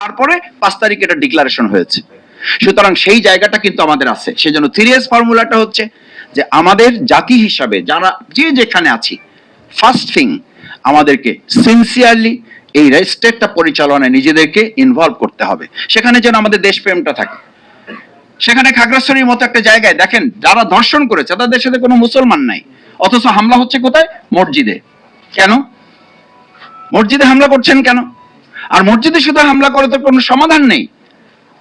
তারপরে পাঁচ তারিখ এটা ডিক্লারেশন হয়েছে। সুতরাং সেই জায়গাটা কিন্তু আমাদের আছে। সেজন্য সিরিয়াস ফর্মুলাটা হচ্ছে যে আমাদের জাতি হিসাবে যারা যে যেখানে আছি ফার্স্ট থিং আমাদেরকে সিনসিয়ারলি এই রেজিস্ট্রেটটা পরিচালনায় নিজেদেরকে ইনভলভ করতে হবে। সেখানে যেন আমাদের দেশপ্রেমটা থাকে। সেখানে খাগড়াছড়ির মতো একটা জায়গায় দেখেন, যারা ধর্ষণ করেছে, তাদের সাথে কোনো মুসলমান নাই। অথচ হামলা হচ্ছে কোথায়? মসজিদে। কেন? মসজিদে হামলা করছেন কেন? আর মসজিদে শুধু হামলা করে তো কোনো সমাধান নেই।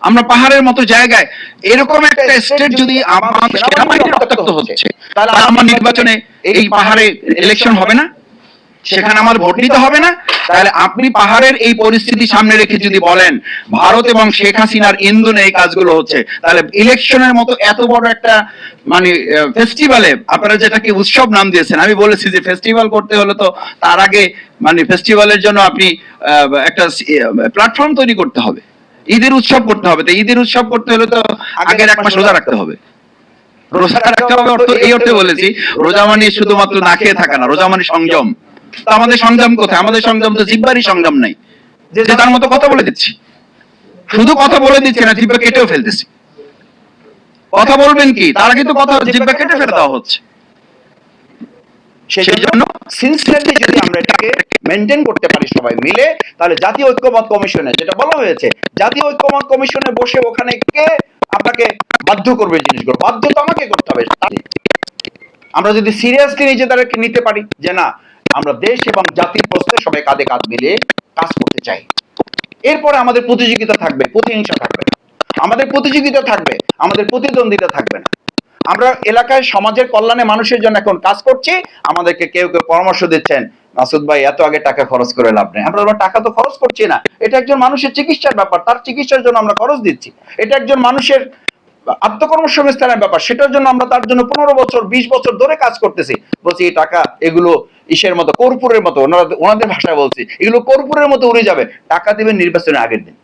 আমরা পাহাড়ের মতো জায়গায় এরকম একটা স্টেট যদি আমার রক্তাক্ত হচ্ছে তাহলে আমার নির্বাচনে এই পাহাড়ে ইলেকশন হবে না। সেখানে আমার ভোট নিতে হবে না। তাহলে আপনি পাহাড়ের এই পরিস্থিতি সামনে রেখে যদি বলেন, ভারত এবং শেখ হাসিনার ইন্ধনে এই কাজগুলো হচ্ছে, তাহলে ইলেকশনের মতো এত বড় একটা মানে ফেস্টিভ্যালে আপনারা যেটাকে উৎসব নাম দিয়েছেন, আমি বলেছি যে ফেস্টিভ্যাল করতে হলে তো তার আগে মানে ফেস্টিভ্যালের জন্য আপনি একটা প্ল্যাটফর্ম তৈরি করতে হবে। ঈদের উৎসব করতে হবে, তো ঈদের উৎসব করতে হলে তো আগের এক মাস রোজা রাখতে হবে। রোজা রাখতে হবে অর্থ এই অর্থে বলেছি, রোজা মানে শুধুমাত্র না খেয়ে থাকা না, রোজা মানে সংযম। তো আমাদের সংযম কোথায়? আমাদের সংযম তো জিব্বারই সংযম নাই। যে তার মতো কথা বলে দিচ্ছি। শুধু কথা বলে দিচ্ছি না জিব্বা কেটেও ফেলতেছি। কথা বলবেন কি? তারা কিন্তু কথা জিব্বা কেটে ফেলে দেওয়া হচ্ছে। সেই জন্য সিনসিয়ারলি যদি আমরা এটাকে মেনটেন করতে পারি সবাই মিলে তাহলে জাতীয় ঐক্যমত কমিশনে যেটা বলা হয়েছে জাতীয় ঐক্যমত কমিশনে বসে ওখানে কে আপনাকে বাধ্য করবে জিনিসগুলো? বাধ্য তো আমাকে করতে হবে। আমরা যদি সিরিয়াসলি নিজেদেরকে নিতে পারি যে না আমরা দেশ এবং জাতির প্রশ্নে সবাই কাঁধে কাঁধ মিলিয়ে কাজ করতে চাই। এরপরে আমাদের প্রতিযোগিতা থাকবে, প্রতিহিংসা থাকবে। আমাদের প্রতিযোগিতা থাকবে, আমাদের প্রতিদ্বন্দ্বিতা থাকবে না। আমরা এলাকায় সমাজের কল্যাণে মানুষের জন্য এখন কাজ করছি, আমাদেরকে কেউ কেউ পরামর্শ দিচ্ছেন, মাসুদ ভাই, এত আগে টাকা খরচ করে লাভ নেই। আমরা টাকা তো খরচ করছি না। এটা একজন মানুষের চিকিৎসার ব্যাপার, তার চিকিৎসার জন্য আমরা খরচ দিচ্ছি। এটা একজন মানুষের আত্মকর্মসংস্থানের ব্যাপার, সেটার জন্য আমরা তার জন্য পনেরো বছর, বিশ বছর ধরে কাজ করতেছি। বলছি, এই টাকা, এগুলো ইসের মতো, কর্পূরের মতো, ওনারা, ওনাদের ভাষায় বলছি, এগুলো কর্পূরের মতো উড়ে যাবে, টাকা দিবেন নির্বাচনের আগের দিন।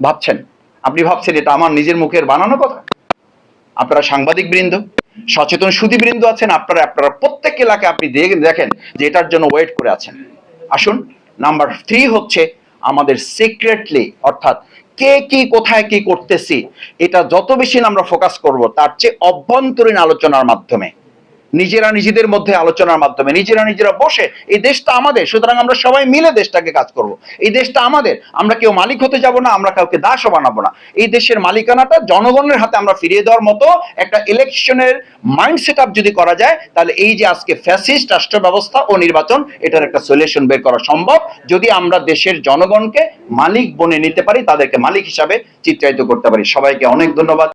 ভাবছেন? আপনি ভাবছেন এটা আমার নিজের মুখের বানানো কথা? আপনারা সাংবাদিক বৃন্দ, সচেতন সুদী বৃন্দ আছেন, আপনারা আপনারা প্রত্যেক এলাকায় আপনি দেখেন যে এটার জন্য ওয়েট করে আছেন। আসুন, নাম্বার থ্রি হচ্ছে আমাদের সিক্রেটলি অর্থাৎ কে কি, কোথায় কি করতেছি, এটা যত বেশি আমরা ফোকাস করব, তার চেয়ে অভ্যন্তরীণ আলোচনার মাধ্যমে। নিজেরা নিজেদের মধ্যে আলোচনার মাধ্যমে, নিজেরা নিজেরা বসে, এই দেশটা আমাদের, সুতরাং আমরা সবাই মিলে দেশটাকে কাজ করব। এই দেশটা আমাদের, আমরা কেউ মালিক হতে যাব না, আমরা কাউকে দাসও বানাবো না। এই দেশের মালিকানাটা জনগণের হাতে আমরা ফিরিয়ে দেওয়ার মতো একটা ইলেকশনের মাইন্ড সেট যদি করা যায়, তাহলে এই যে আজকে ফ্যাসিস্ট রাষ্ট্র ব্যবস্থা ও নির্বাচন, এটার একটা সলিউশন বের করা সম্ভব। যদি আমরা দেশের জনগণকে মালিক বনে নিতে পারি, তাদেরকে মালিক হিসাবে চিত্রায়িত করতে পারি। সবাইকে অনেক ধন্যবাদ।